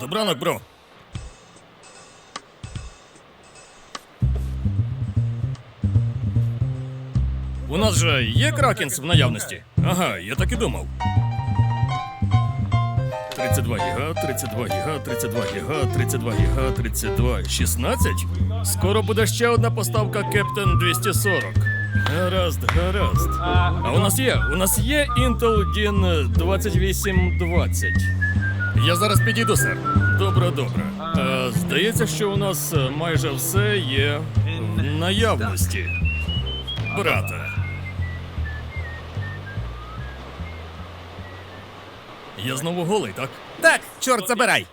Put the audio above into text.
Добранок, бро. У нас же є кракенс в наявності? Ага, я так і думав. 32 гіга, 32 гіга, 32 гіга, 32 гіга, 32, 16? Скоро буде ще одна поставка Кептен 240. Гаразд, гаразд. А у нас є, у нас є Intel DIN 2820. Я зараз підійду, сер. Добре, добре. Е, здається, що у нас е, майже все є в наявності. Брате. Я знову голий, так? Так, чорт забирай.